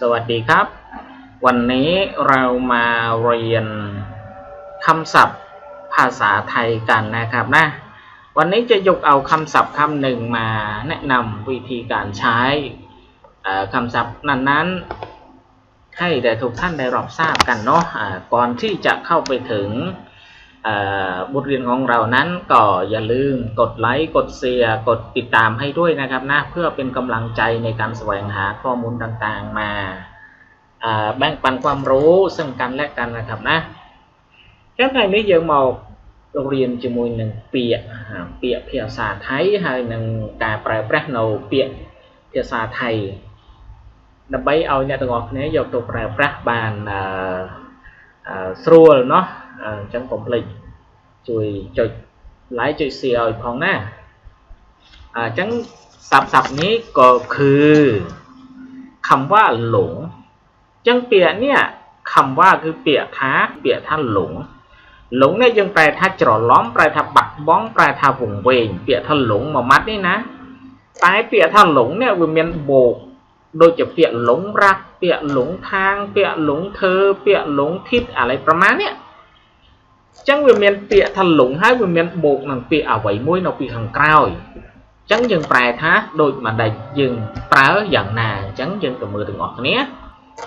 สวัสดีครับ วันนี้เรามาเรียนคำศัพท์ภาษาไทยกันนะครับนะวันนี้จะยกเอาคำศัพท์คำหนึ่งมาแนะนำวิธีการใช้คำศัพท์นั้นๆ ให้ได้ทุกท่านได้รับทราบกันเนาะอ่าก่อนที่จะเข้าไปถึง บทเรียนของเรานั้นก็อย่าลืมกดไลค์กดแชร์กดติดตามให้ด้วยนะครับนะเพื่อเป็นกำลังใจในการแสวงหาข้อมูลต่างๆมาอ่าแบ่งปันความรู้ซึ่งกันและกันนะครับนะចឹងថ្ងៃនេះយើងមករៀនជាមួយនឹងពាក្យអាពាក្យភាសាថៃហើយនឹងការប្រើប្រាស់នៅពាក្យភាសាថៃដើម្បីឲ្យអ្នកទាំងអស់គ្នាយកទៅប្រើប្រាស់បានអឺអឺស្រួលเนาะអញ្ចឹងកុំភ្លេច จุย cho lái cho xe ở phòng nè à chẳng sập sập ní có ก็คือคำว่าหลง จังเปียเนี่ยคำว่าคือเปียท้าเปียท่านหลง หลงเนี่ยยังแปลท่าจรอล้อมแปลท่าบักบ้องแปลท่าวงเวงเปียท่านหลงมามัดนี่นะแต่เปียท่านหลงเนี่ยวิมียนโบก โดยจะเปียหลงรัก เปียหลงทาง เปียหลงเธอ เปียหลงทิศอะไรประมาณเนี่ย អញ្ចឹងវាមានពាក្យថាលងហើយវាមានបូកនឹងពាក្យអ្វីមួយនៅពីខាងក្រោយអញ្ចឹងយើងប្រែថាដូចមួយដេចយើងប្រើយ៉ាងណាអញ្ចឹងយើងទៅមើលទាំងអស់គ្នា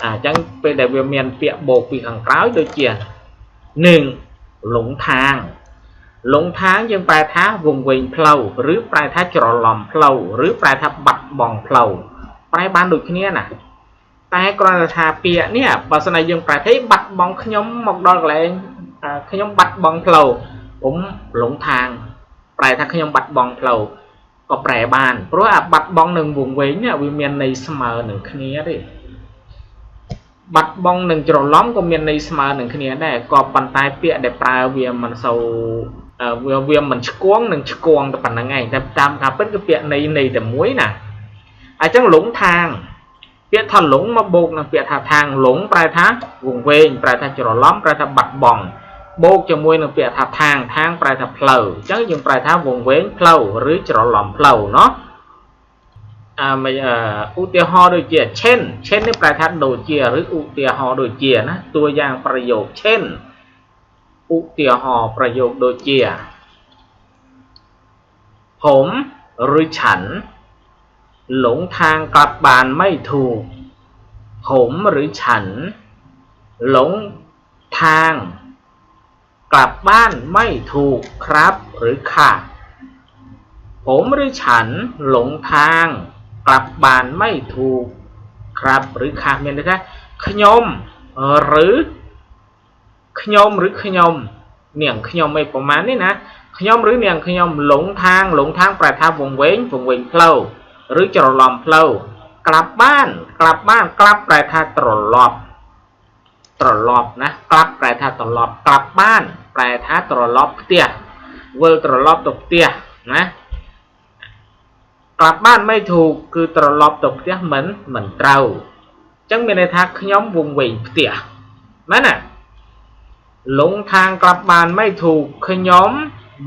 អាអញ្ចឹងពេលដែលវាមានពាក្យបូកពីខាងក្រោយដូចជានឹងលងខាងលងខាងយើងប្រែថាវង្វេងផ្លូវឬប្រែថាច្រឡំផ្លូវឬប្រែថាបាត់បង់ផ្លូវប្រែបានដូចគ្នាណាតែគ្រាន់តែថាពាក្យនេះបើសិនតែយើងប្រែថាបាត់បង់ខ្ញុំមកដល់កន្លែង ខ្ញុំបាត់បង់ផ្លូវខ្ញុំលងທາງប្រែថាខ្ញុំបាត់បង់ផ្លូវក៏ប្រែបានព្រោះអាបាត់បង់នឹងវងវែងវាមានន័យស្មើនឹងគ្នាទេបាត់បង់នឹងច្រឡំក៏មានន័យស្មើនឹងគ្នាដែរក៏ប៉ុន្តែពាក្យដែលប្រើវាមិនសូវវាវាមិនឆ្គងនឹងឆ្គងតែប៉ុណ្្នឹងឯងតែតាមការពិតគឺពាក្យន័យន័យតែមួយណាអញ្ចឹងលងທາງពាក្យថាលងមកបូកនឹងពាក្យថាທາງលងប្រែថាវងវែងប្រែថាច្រឡំប្រែថាបាត់បង់ បូកជាមួយនឹងពាក្យថាทางทางប្រែថាផ្លូវអញ្ចឹងយើងប្រែថាវង្វេងផ្លូវឬច្រឡំផ្លូវเนาะអាឧទាហរណ៍ដូចជា chain chain នេះប្រែថាដូចជាឬឧទាហរណ៍ដូចជាណាតួយ៉ាងប្រយោគ chain ឧទាហរណ៍ប្រយោគដូចជាผมหรือฉัน หลงทางกลับบ้านไม่ถูก ผมหรือฉัน หลงทาง กลับบ้านไม่ถูกครับหรือค่ะ ผมหรือฉันหลงทาง กลับบ้านไม่ถูกครับหรือค่ะเมียนนะคะขยมหรือขยมหรือขยมเนี่ยขยมไม่ประมาณนี้นะขยมหรือเนี่ยขยมหลงทางหลงทางประทาวงเวงวงเวงเพลาหรือจรลอมเพลากลับบ้าน กลับบ้านกลับแปลทาตรลอบ ត្រឡប់ណាក្លាប់ប្រែថាត្រឡប់ក្លាប់បានប្រែថាត្រឡប់ផ្ទះវិលត្រឡប់ទៅផ្ទះណាក្លាប់បានไม่ถูกគឺត្រឡប់ទៅផ្ទះមិនមិនត្រូវអញ្ចឹងមានន័យថាខ្ញុំវង្វេងផ្ទះមែនណាលងทางក្លាប់បានไม่ถูกខ្ញុំ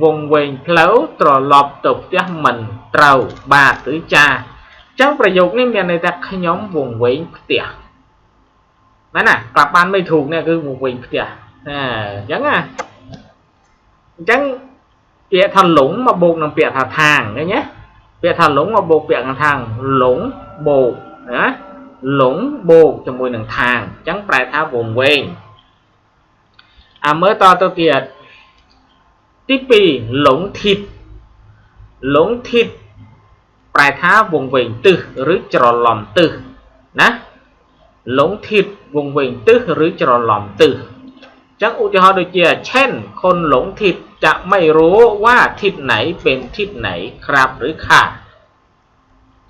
វង្វេងផ្លូវត្រឡប់ទៅផ្ទះមិនត្រូវបាទឬចាអញ្ចឹងប្រយោគនេះមានន័យថាខ្ញុំវង្វេងផ្ទះ មែនណាក្លាប់បានไม่ถูกនេះគឺវង្វេងផ្ទះណាអញ្ចឹងណាអញ្ចឹងពាក្យថាหลงមកបូកនឹងពាក្យថាทางឃើញទេពាក្យថាหลงមកបូកពាក្យខាងខាងหลงបូកណាหลงបូកជាមួយនឹងทางអញ្ចឹងប្រែថាវង្វេងអាមើលតទៅទៀតទី2หลงทิศหลงทิศប្រែថាវង្វេងទិសឬច្រឡំទិសណា หลงทิดวงเวงตื้อหรือจรหล่อมตื้อจังอุจหรโดยเจียเช่น คนหลงทิศจะไม่รู้ว่าทิศไหนเป็นทิศไหนครับหรือค่ะ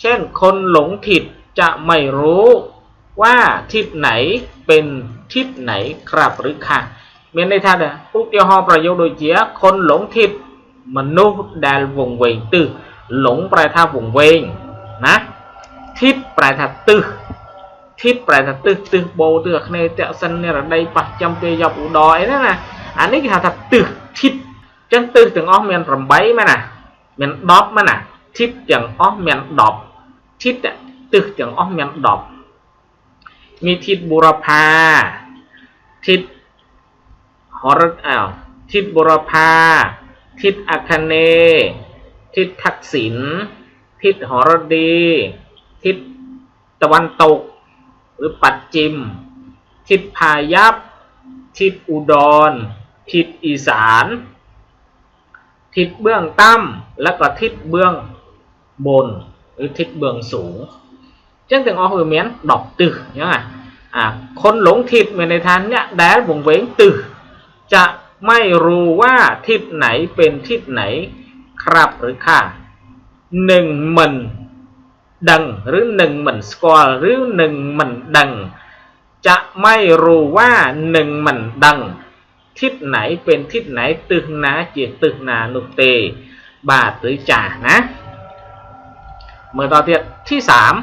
เช่น คนหลงทิศจะไม่รู้ว่าทิศไหนเป็นทิศไหนครับหรือค่ะเมียนในท่านอุจหรประโยคโดยเจียคนหลงทิศมนุษย์แดนวงเวงตื้อหลงปลาท่าวงเวงนะทิศปลาท่าตื้อ ทิปแปลแตึกตึกโบตึกในเจะสันเนี่ยได้ปัจจำเตยอบอุดอยนั่นนะอันนี้คือถัดตึกทิปจังตึกถึงอ้อมเมียนรำใบไหมนะเมียนดอบไหมนะทิปถึงอ้อมเมียนดอบทิศตึกถึงอ้อมเมียนดอบมีทิศบุรพาทิศหรอ้าวทิศบุรพาทิศอาคเน ทิศทักษิณทิศหรดี ทิศตะวันตก รือปัดจิม ทิศพายัพทิศอุดร ทิศอีสาน ทิศเบื้องต่ำและก็ทิศเบื้องบน หรือทิศเบื้องสูงจังถึงออกเมียนดอกตึกยังไงอ่าคนหลงทิศเมือในทานเนี่ยแดดวงเว้งตึกจะไม่รู้ว่าทิศไหนเป็นทิศไหนครับหรือค่ะหนึ่งมัน ดังหรือหนึ่งมันสกอลหรือหนึ่งมันดัง จะไม่รู้ว่าหนึ่งมันดัง ทิศไหนเป็นทิศไหนตึกนาเจียตึกนานุเต บาทหรือจ่านะ เมื่อต่อเทียที่สาม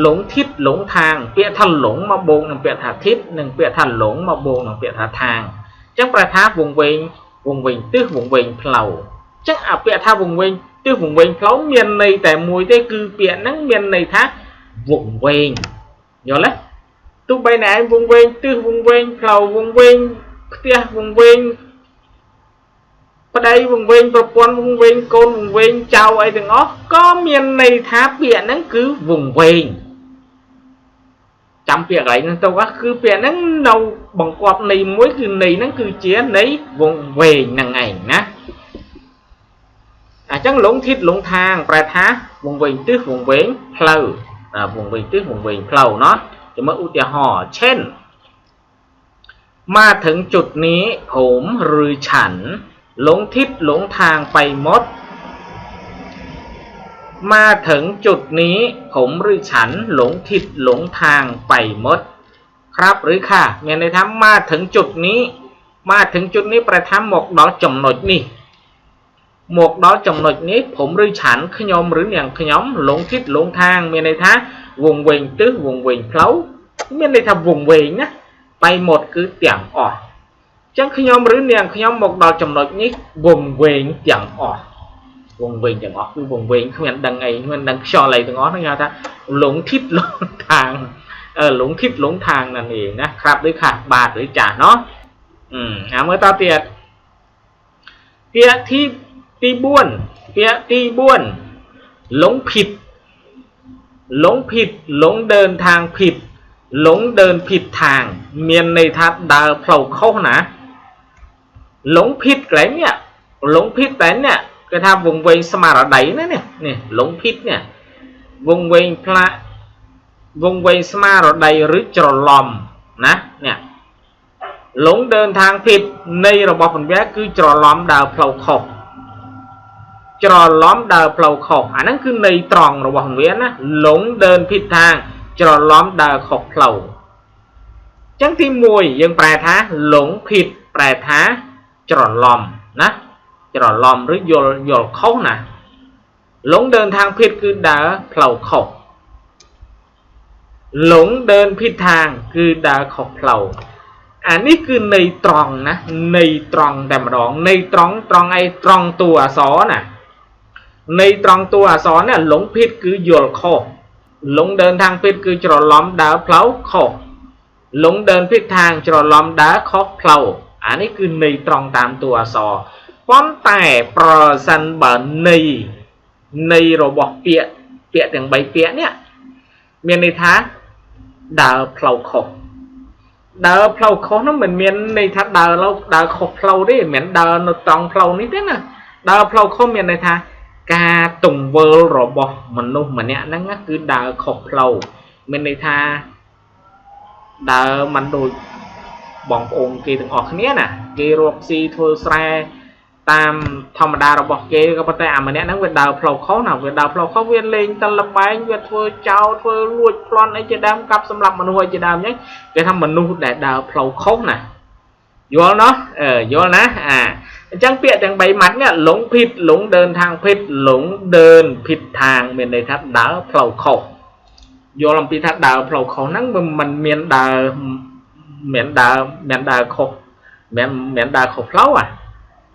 หลงทิศหลงทาง เปียท่านหลงมาโบงหนึ่งเปียถาทิศหนึ่งเปียท่านหลงมาโบงหนึ่งเปียถาทางจังประทาวงเวงវងវិញទិសវងវិញផ្លូវ ចឹងអាពាក្យថាវងវិញទិសវងវិញផ្លូវមានន័យតែមួយទេគឺពាក្យហ្នឹងមានន័យថាវងវែងយល់ទេទោះបីណែឯងវងវែងទិសវងវែងផ្លូវវងវែងផ្ទះវងវែងប្តីវងវែងប្រពន្ធវងវែងកូនវងវែងចៅអីទាំងអស់ក៏មានន័យថាពាក្យហ្នឹងគឺវងវែងចាំពាក្យកន្លែងហ្នឹងទៅគឺពាក្យហ្នឹងនៅបង្កប់ន័យមួយគឺន័យហ្នឹងគឺជាន័យវងវែងហ្នឹងឯងណា អញ្ចឹងលងធិតលងทางប្រែថាវងវែងទិសវងវែងផ្លូវវងវែងទិសវงវែងផ្លូវเนาะจะมาอุទាหรณ์เช่น มาถึงจุดนี้ผมหรือฉันหลงทิศหลงทางไปหมดมาถึงจุดนี้ผมหรือฉันหลงทิศหลงทางไปหมด ครับหรือค่ะមានន័យថាมาถึงจุดนี้มาถึงจุดนี้ប្រែថាមកដល់ចំណុចនេះ មកដល់ចំណុចនេះผมឬឆាន់ខ្ញុំឬនាងខ្ញុំលងทิศលងทางមានន័យថាវងវែងទិសវងវែងផ្លូវមានន័យថាវងវែងណាไปหมดគឺទាំងអស់ចឹងខ្ញុំឬនាងខ្ញុំមកដល់ចំណុចនេះវងវែងទាំងអស់វងវែងទាំងអស់គឺវងវែងគ្មានដឹងអីគ្មានដឹងខ្យល់អីទាំងអស់ហ្នឹងគេថាលងทิศលងทางអឺលងทิศលងทางนั่นเองนะครับหรือค่ะบาทหรือจ่าเนาะอืมอ่าមើលតទៀតពាក្យទី ตีบ้วนเปียตีบ้วน หลงผิด หลงผิด หลงเดินทางผิด หลงเดินผิดทาง เมียนในทัดดาวเผาเข้านะ หลงผิดแกลเนี่ย หลงผิดแต่เนี่ยกระทาวงเวงสมารไดนะเนี่ยเนี่ยหลงผิดเนี่ยวงเวงพระวงเวงสมารไดหรือจรลอมนะเนี่ยหลงเดินทางผิดในระบบผลแย่คือจรลอมดาวเผาเขบ ច្រឡំដើរផ្លូវខុសអាហ្នឹងគឺន័យត្រង់របស់ពន្យាណាหลงเดินผิดทางច្រឡំដើរខុសផ្លូវចឹងទី1យើងប្រែថាหลงผิดប្រែថាច្រឡំណាច្រឡំឬយល់យល់ខុសណាหลงเดินทางผิดគឺដើរផ្លូវខុសหลงเดินผิดทางគឺដើរខុសផ្លូវអានេះគឺន័យត្រង់ណាន័យត្រង់តែម្ដងន័យត្រង់ត្រង់អីត្រង់តួអក្សរណា នៃត្រង់តួអក្សរនេះលងភិតគឺយល់ខុសលងដើនខាងភិតគឺច្រឡំដើរផ្លូវខុសលងដើនភិតខាងច្រឡំដើរខុសផ្លូវអានេះគឺនៃត្រង់តាមតួអក្សរប៉ុន្តែប្រសិនបើនៃនៃរបស់ពាក្យពាក្យទាំង3ពាក្យនេះមានន័យថាដើរផ្លូវខុសដើរផ្លូវខុសនោះមិនមានន័យថាដើរលើដើរខុសផ្លូវទេមិនមែនដើរនៅត្រង់ផ្លូវនេះទេណាដើរផ្លូវខុសមានន័យថា ការទង្វើរបស់មនុស្សម្នាក់ហ្នឹងគឺដើរខុសផ្លូវមានន័យថាដើរមិនដូចបងប្អូនគេទាំងអស់គ្នាណាគេរកស៊ីធ្វើស្រែតាមធម្មតារបស់គេក៏ប៉ុន្តែអាម្នាក់ហ្នឹងវាដើរផ្លូវខុសណាវាដើរផ្លូវខុសវាលេងតលបែងវាធ្វើចោលធ្វើលួចប្លន់អីជាដើមកាប់សម្រាប់មនុស្សអីជាដើមអញ្ចឹងគេថាមនុស្សដែលដើរផ្លូវខុសណាយល់ណោះអឺយល់ណាអា អញ្ចឹងពាក្យទាំង3ម៉ាត់នេះលងភិតលងដើនທາງភិតលងដើនភិតທາງមានន័យថាដើរផ្លូវខុសយល់អំពីថាដើរផ្លូវខុសហ្នឹងវាមិនមានដើរមានដើរមានដើរខុសមានមានដើរខុសផ្លូវអា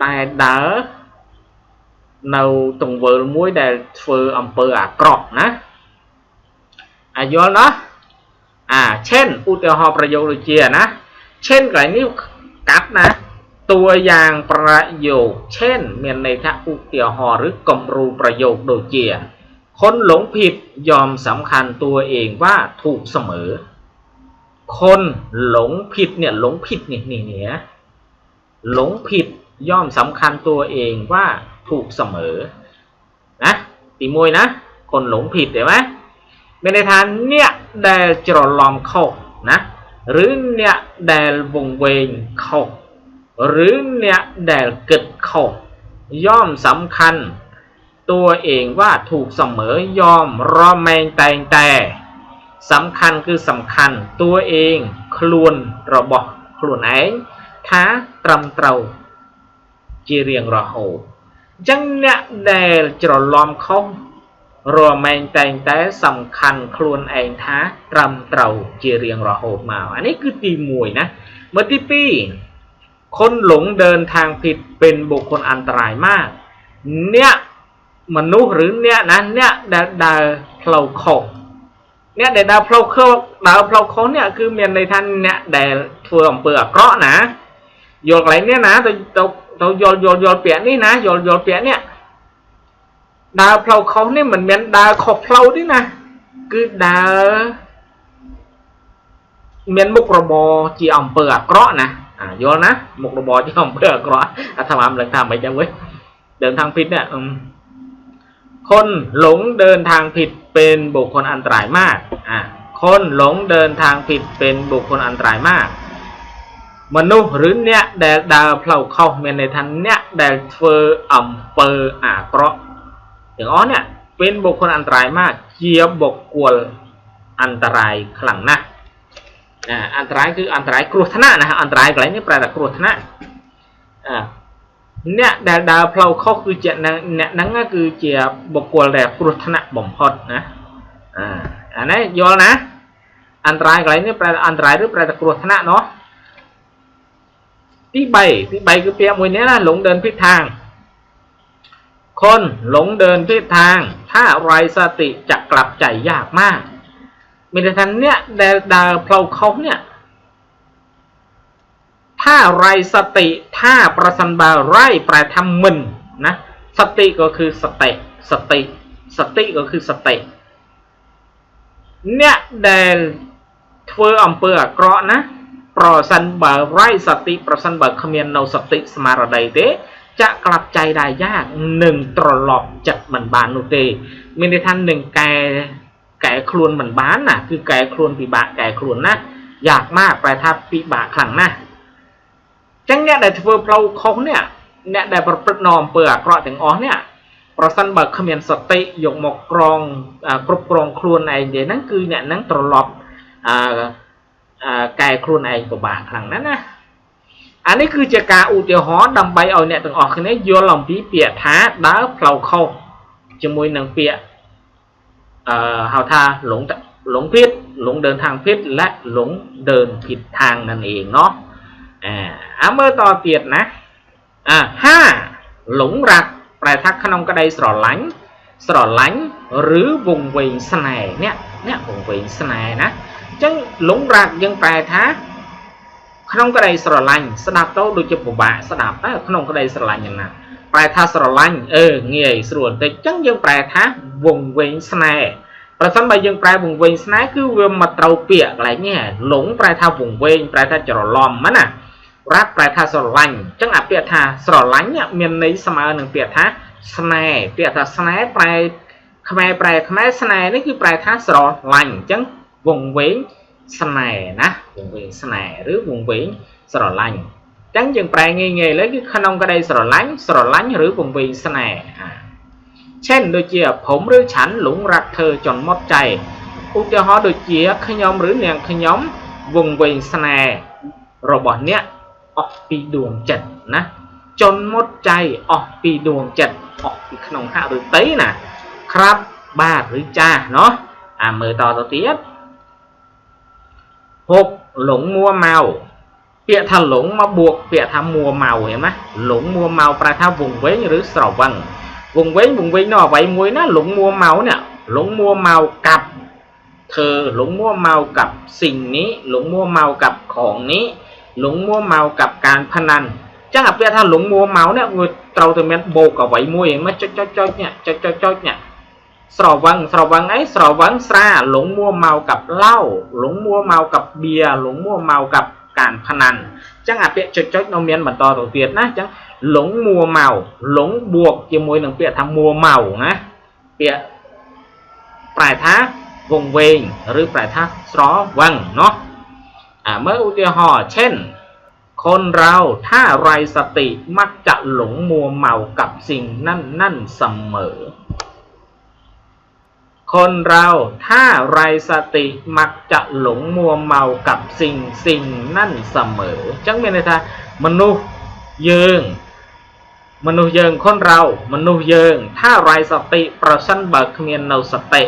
តែដើរនៅទង្វើមួយដែលធ្វើអំពើអាក្រក់ណាអាយល់ណាអាឆេនឧទាហរណ៍ប្រយោគដូចជាណាឆេនកន្លែងនេះកាត់ណា ตัวอย่างประโยค เช่น เมียนในทะอุเตียหอหรือกมรูประโยคโดยเจีย คนหลงผิดยอมสำคัญตัวเองว่าถูกเสมอ คนหลงผิดเนี่ยหลงผิดนี่นี่เนี่ยหลงผิดย่อมสำคัญตัวเองว่าถูกเสมอ นะตีมวยนะ คนหลงผิดเดี๋ยวไหมเมนทานเนี่ยแดจรลอมเข้านะ หรือเนี่ยแดวงเวงเข้า หรือเนี่ยแดลเกิดเข้าย่อมสำคัญ ตัวเองว่าถูกเสมอยอมรอแมงแต่งแต่สำคัญคือสำคัญ ตัวเองคลวนระบอกคลวนเองท้าត្រឹមត្រូវជារៀងរហូតអញ្ចឹងអ្នកដែលច្រឡំខុសរមែងតែងតែសំខាន់ខ្លួនឯងថាត្រឹមត្រូវជារៀងរហូតមកអានេះគឺទី1ណាមើលទី2 คนหลงเดินทางผิดเป็นบุคคลอันตรายมาก เนี่ยมนุษย์หรือเนี่ยนะเนี่ยดาดาเพลาขงเนี่ยเดดาเพลาเคดาเพลาขงเนี่ยคือเมียนในท่านเนี่ยแดดทัวร์อำเภอเกราะนะโยกไหล่เนี่ยนะเราเราเราโยนโยนโยนเปียนี่นะโยนโยนเปียเนี่ยดาเพลาเขาเนี่ยเหมือนเมียนดาขอบเพลาด้วยนะคือดาเมียนบุกระบอจีอำเภอเกราะนะ นะ một đồ bò chứ không bây giờ có à, thằng âm lần thằng mày chẳng biết đường thang คนหลงเดินทางผิดเป็นบุคคลอันตรายมากอะคนหลงเดินทางผิดเป็นบุคคลอันตรายมากมนุษย์หรือเนี่ยแดดดาวเผาเข้าเมนในทันเนี่ยแดดเฟอร์อ่ำเปอร์อ่าเพราะถึงอ้อเนี่ยเป็นบุคคลอันตรายมากเจียบบกกคลอันตรายขลังนะ ណាអន្តរាយគឺអន្តរាយគ្រោះថ្នាក់ណាអន្តរាយកន្លែងនេះប្រែថាគ្រោះថ្នាក់អឺអ្នកដែលដើរផ្លូវខុសគឺជាអ្នកហ្នឹងគឺជាបុគ្គលដែលគ្រោះថ្នាក់បំផុតណាអាអានេះយល់ណាអន្តរាយកន្លែងនេះប្រែអន្តរាយឬប្រែថាគ្រោះថ្នាក់เนาะទី3ទី3គឺពាក្យមួយនេះណាหลงเดินผิดทาง คนหลงเดินผิดทาง ถ้าไร้สติจะกลับใจยากมาก មានន័យថាអ្នកដែលដើរផ្លូវខុសនេះថារៃសតិថាប្រសិនបើរៃប្រែថាមិនណាសតិក៏គឺសតិសតិសតិក៏គឺសតិអ្នកដែលធ្វើអំពើអាក្រក់ណាប្រសិនបើរៃសតិប្រសិនបើគ្មាននៅសតិស្មារតីទេចាក់ក្លាប់ចៃដែរយ៉ាងនឹងត្រឡប់ចិត្តមិនបាននោះទេ មានន័យថានឹងកែ កែខ្លួនមិនបានណាគឺកែខ្លួនពិបាកកែខ្លួនណាយ៉ាកមកប្រែថាពិបាកខ្លាំងណាស់ចឹងអ្នកដែលធ្វើផ្លូវខុសនេះអ្នកដែលប្រព្រឹត្តនៅអំពើអាក្រក់ទាំងអស់នេះប្រសិនបើគ្មានសតិយកមកក្រងគ្រប់គ្រងខ្លួនឯងទេហ្នឹងគឺអ្នកហ្នឹងត្រឡប់អឺកែខ្លួនឯងពិបាកខ្លាំងណាស់ណាអានេះគឺជាការឧទាហរណ៍ដើម្បីឲ្យអ្នកទាំងអស់គ្នាយល់អំពីពាក្យថាដើរផ្លូវខុសជាមួយនឹងពាក្យអឺ ហៅថាหลงหลงผิดหลงเดินทางผิดและหลงเดินผิดทางนั่นเองเนาะអាអាមើលតទៀតណាអា5หลงรักប្រែថាក្នុងក្តីស្រឡាញ់ស្រឡាញ់ឬវង្វេងស្នេហ៍នេះនេះវង្វេងស្នេហ៍ណាចឹងលងរាកយើងប្រែថាក្នុងក្តីស្រឡាញ់ស្ដាប់ទៅដូចជាពិបាកស្ដាប់តែក្នុងក្តីស្រឡាញ់យ៉ាងណា ប្រែថាស្រឡាញ់អឺងាយស្រួលបន្តិចចឹងយើងប្រែថាវងវែងស្នេហ៍ប្រសិនបើយើងប្រែវងវែងស្នេហ៍គឺវាមកត្រូវពាក្យកន្លែងនេះលងប្រែថាវងវែងប្រែថាច្រឡំហ្នឹងណារ៉ាប់ប្រែថាស្រឡាញ់ចឹងអាពាក្យថាស្រឡាញ់មានន័យស្មើនឹងពាក្យថាស្នេហ៍ពាក្យថាស្នេហ៍ប្រែខ្មែរប្រែខ្មែរស្នេហ៍នេះគឺប្រែថាស្រឡាញ់អញ្ចឹងវងវែងស្នេហ៍ណាវងវែងស្នេហ៍ឬវងវែងស្រឡាញ់អញ្ចឹងយើងប្រែងាយងាយលើគឺក្នុងក្តីស្រឡាញ់ស្រឡាញ់ឬពង្វីស្នេហ៍ឆេនដូចជាខ្ញុំឬឆាន់លងរកធ្វើចន្មត់ចៃឧទាហរណ៍ដូចជាខ្ញុំឬនាងខ្ញុំវងវែងស្នេហ៍របស់អ្នកអស់ពីដួងចិត្តណាចន្មត់ចៃអស់ពីដួងចិត្តអស់ពីក្នុងហឫទ័យណាក្រាប់បាទឬចាស់ណោះអាមើលតទៅទៀតហុកលងមួម៉ៅ เปียถลงมาบวกเปียทำมัวเมาเห็นไหมหลงมัวเมาแปลท่าวงเว้งหรือสระวังวงเว้งวงเว้งนอไว้มวยนะหลงมัวเมาเนี่ยหลงมัวเมากับ เธอหลงมัวเมากับสิ่งนี้ หลงมัวเมากับของนี้ หลงมัวเมากับการพนันจังหวเปียท่าหลงมัวเมาเนี่ยเงยเตาตัเม็ดโบกับไว้มวยเห็นไหมจ้อยจ้อยจ้อเนี่ยจ้อยจ้อยจ้อเนี่ยสระวังสระวังไอ้สระวังซาหลงมัวเมากับเหล้าหลงมัวเมากับเบียร์หลงมัวเมากับ การพนันចឹងអាពាក្យចុចចុចនៅមានបន្តទៅទៀតណាចឹងหลงมัวเมาหลงបวកជាមួយនឹងពាក្យថាมัวเมาណាពាក្យប្រែថាវងវែងឬប្រែថាស្រវឹងเนาะអាមើលឧទាហរណ៍เช่น คนเราถ้าไรสติมักจะหลงมัวเมา คนเราถ้าไรสติมักจะหลงมัวเมากับสิ่งสิ่งนั่นเสมอ ចឹងមានន័យថាមនុស្សយើងមនុស្សយើងคนเราមនុស្សយើង ถ้าไรสติប្រសិនបើគ្មាននៅសតិ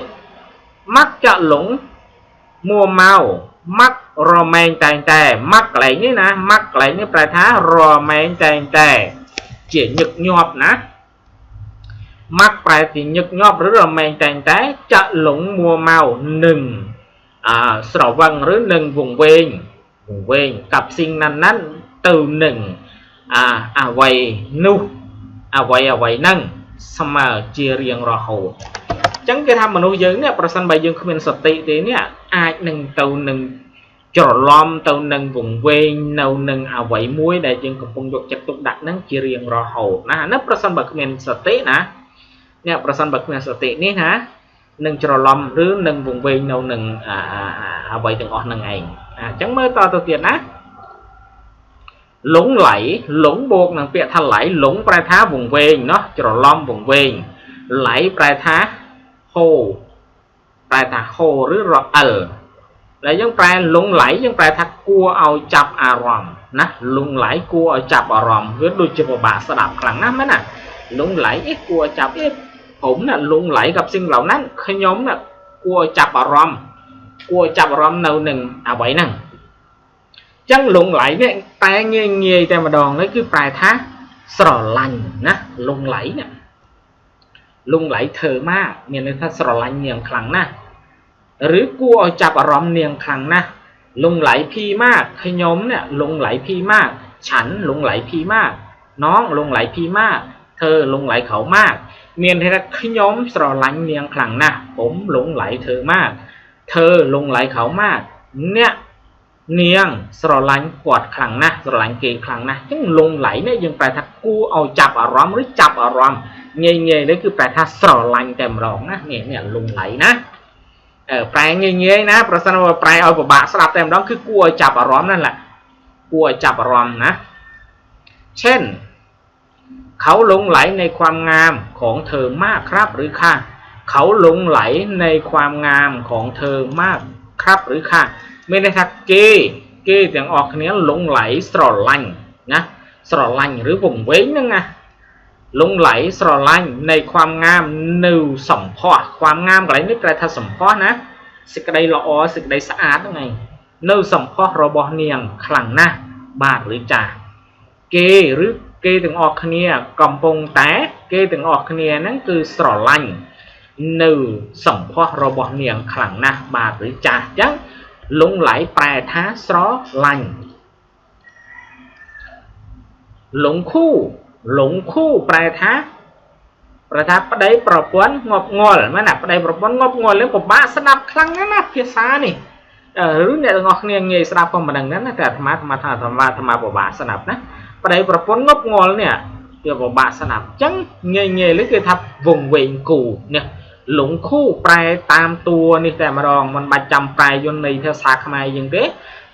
มักจะหลงมัวเมามักរមែងតែងតែมักកន្លែងនេះណាมักកន្លែងនេះប្រែថារមែងតែងតែជាញឹកញាប់ណា ម៉ាក់ប្រែពីញឹកញាប់ឬរមែងតែងតែចាក់លងមួម៉ៅនឹងអើស្រវឹងឬនឹងវងវែងវងវែងកັບស៊ីងណាន់ណាន់ទៅនឹងអាអវ័យនោះអវ័យអវ័យហ្នឹងស្មើជារៀងរហូតអញ្ចឹងគេថាមនុស្សយើងនេះប្រសិនបើយើងគ្មានសតិទេនេះអាចនឹងទៅនឹងច្រឡំទៅនឹងវង្វេងនៅនឹងអវ័យមួយដែលយើងកំពុងយកចិត្តទុកដាក់ហ្នឹងជារៀងរហូតណាណាប្រសិនបើគ្មានសតិណា អ្នកប្រសិនបើគ្មានសតិនេះណានឹងច្រឡំឬនឹងវង្វេងនៅនឹងអវ័យទាំងអស់ហ្នឹងឯងអញ្ចឹងមើលតទៅទៀតណាหลงไหลหលងបូកនឹងពាក្យថាไหลหลงប្រែថាវង្វេងเนาะច្រឡំវង្វេងไหลប្រែថាហូរប្រែថាហូរឬរអិលដែលយើងប្រែលងไหลយើងប្រែថាគួរឲ្យចាប់អារម្មណ៍ណាលងไหลគួរឲ្យចាប់អារម្មណ៍វាដូចជាពិបាកស្ដាប់ខ្លាំងណាស់មែនណាលងไหลអីគួរឲ្យចាប់អី ผมนะ่ะลงไหลกับสิ่งเหล่านั้นขยมนะ่ะกลัวจับอารมณ์กลัวจับอารมณ์แนวหนึ่งเอาไว้นั่งจังหลงไหลเนี่ยแต่เงียเงียแต่มาดองนั่นคือปลายท้าสรลันนะลงไหลเนี่ยลงไหลเธอมากเนี่ยเลยถ้าสรลันเนียงคลังนะหรือกลัวจับอารมณ์เนียงคลังนะลงไหลพีมากขยมเนี่ยลงไหลพีมาก ฉันลงไหลพีมาก น้องลงไหลพีมาก เธอลงไหลเขามาก เมียนเทระขย่อมสโลลังเนียงขลังนะผมหลงไหลเธอมาก เธอหลงไหลเขามาก เนี่ยเนียงสโลลังกอดขลังนะสโลลังเกยขลังนะยังหลงไหลเนี่ยยังแปลทักกูเอาจับอารมณ์หรือจับอารมณ์เงยเงยเลยคือแปลทักสโลลังเต็มรองนะเนี่ยเนี่ยหลงไหลนะเออแปลงยเงยนะประสนว่าแปลเอาปะบะสลับเต็มร้องคือกลัวจับอารมณ์นั่นแหละกลัวจับอารมณ์นะ เช่น เขาหลงไหลในความงามของเธอมากครับหรือค่ะ เขาหลงไหลในความงามของเธอมากครับหรือค่ะ ไม่ได้ทักเก้เก้เสียงออกเนี้ยหลงไหลสตรอลังนะสตรอลังหรือผมเว้นยังไงหลงไหลสตรอลังในความงามนิวสมพอความงามไหลนี่แปลทัศสมพอนะสิกระไดละอสิกระไดสะอาดยังไงนิวสมพอดรบเนียงขลังนะบาทหรือจ่าเกหรือ គេទាំងអស់គ្នាកំពុងតែ គេទាំងអស់គ្នាហ្នឹងគឺស្រឡាញ់នៅសម្ផស្សរបស់នាងខ្លាំងណាស់បាទឬចាស់អញ្ចឹងលងឡៃប្រែថាស្រឡាញ់លងខូលងខូប្រែថាប្រថាប្តីប្រពន្ធងប់ងល់មែនណាប្តីប្រពន្ធងប់ងល់នឹងពិបាកស្ដាប់ខ្លាំងណាស់ណាភាសានេះឬអ្នកទាំងអស់គ្នាងាយស្ដាប់ក៏មិនដឹងណាតែអាត្មាអាត្មាថាអាត្មាអាត្មាពិបាកស្ដាប់ណា ประเดี๋ยวประปนงบงอเนี่ยเกี่ยวกบาสนามจังเงยเงยหรือคือทับวงเวงกูเนี่ยหลงคู่ปลายตามตัวนี่แต่มาลองมันมาจำปลายยนในเทศาขมายยังเด้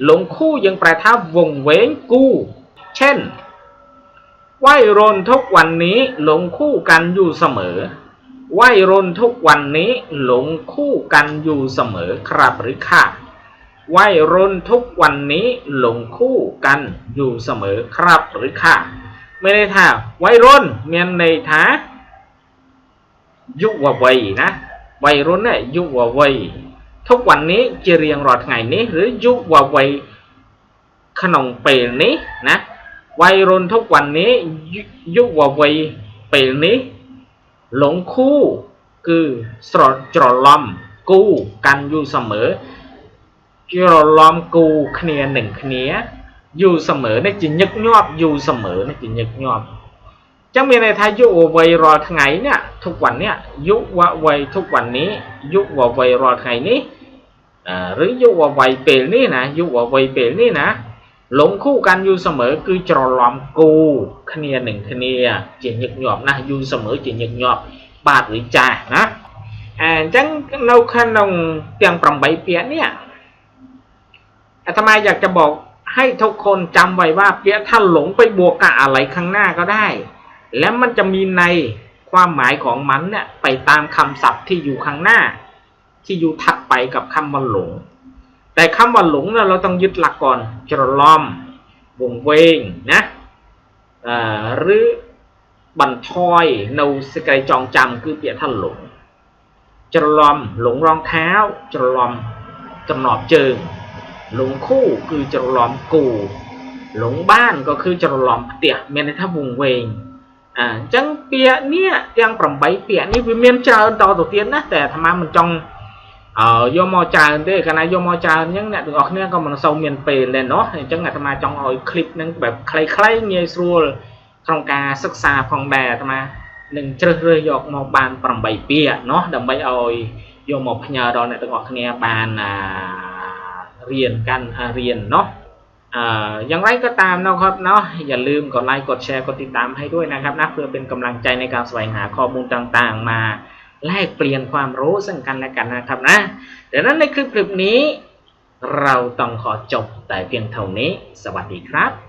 หลงคู่ยังปลายทับวงเวงกูเช่นไหวรนทุกวันนี้หลงคู่กันอยู่เสมอไหวรนทุกวันนี้หลงคู่กันอยู่เสมอครับหรือค่ะ วัยรุ่นทุกวันนี้หลงคู่กันอยู่เสมอครับหรือค่ะไม่ได้ท่าวัยรุ่นเมียนในท้ายุววัยนะวัยรุ่นเนี่ยยุววัยทุกวันนี้จะเรียงรอดไงนี้หรือยุววัยขนมเปลนี้นะวัยรุ่นทุกวันนี้ยุววัยเปลนี้ หลงคู่คือสตรอรลอมกู้กันอยู่เสมอ ច្រឡំគូគ្នានឹងគ្នាយូរเสมอនេះជាញឹកញាប់យូរเสมอនេះជាញឹកញាប់ចឹងមានន័យថាយុវវ័យរាល់ថ្ងៃនេះทุกวันនេះយុវវ័យทุกวันนี้យុវវ័យរាល់ថ្ងៃនេះអឺឬយុវវ័យពេលនេះណាយុវវ័យពេលនេះណាหลงคู่กันอยู่เสมอគឺច្រឡំគូគ្នានឹងគ្នាជាញឹកញាប់ណាស់យូរเสมอជាញឹកញាប់បាទឬចាស់ណាអញ្ចឹងនៅក្នុងទាំង8ពាក្យនេះ อาตมาอยากจะบอกให้ทุกคนจำไว้ว่าเปียถ้าหลงไปบวกกับอะไรข้างหน้าก็ได้ และมันจะมีในความหมายของมันเนี่ยไปตามคำศัพท์ที่อยู่ข้างหน้า ที่อยู่ถัดไปกับคำว่าหลง แต่คำว่าหลงเนี่ยเราต้องยึดหลักก่อนจรลอมวงเวงนะหรือบันทอยนวสกายจองจำคือเปียท่านหลงจรลอมหลงรองเท้าจรลอมจำหนอบเจิง คู่គឺច្រឡំគូหลงบ้านก็คือច្រឡំផ្ទះមានន័យថាវងវែងអាអញ្ចឹងពាក្យនេះទាំង8ពាក្យនេះវាមានច្រើនតទៅទៀតណាតែអាត្មាមិនចង់អឺយកមកច្រើនទេកាលណាយកមកច្រើនអញ្ចឹងអ្នកទាំងអស់គ្នាក៏មិនសូវមានពេលដែរเนาะអញ្ចឹងអាត្មាចង់ឲ្យคลิปហ្នឹងបែបខ្លីៗងាយស្រួលក្នុងការសិក្សាផងដែរអាត្មានឹងជ្រើសរើសយកមកបាន8ពាក្យเนาะដើម្បីឲ្យយកមកផ្ញើដល់អ្នកទាំងអស់គ្នាបានអា เรียนกันเรียนเนาะอย่างไรก็ตามนะครับเนาะอย่าลืมกดไลค์กดแชร์กดติดตามให้ด้วยนะครับนะเพื่อเป็นกำลังใจในการแสวงหาข้อมูลต่างๆ มาแลกเปลี่ยนความรู้ซึ่งกันและกันนะครับนะดังนั้นในคลิปคลิปนี้ เราต้องขอจบแต่เพียงเท่านี้ สวัสดีครับ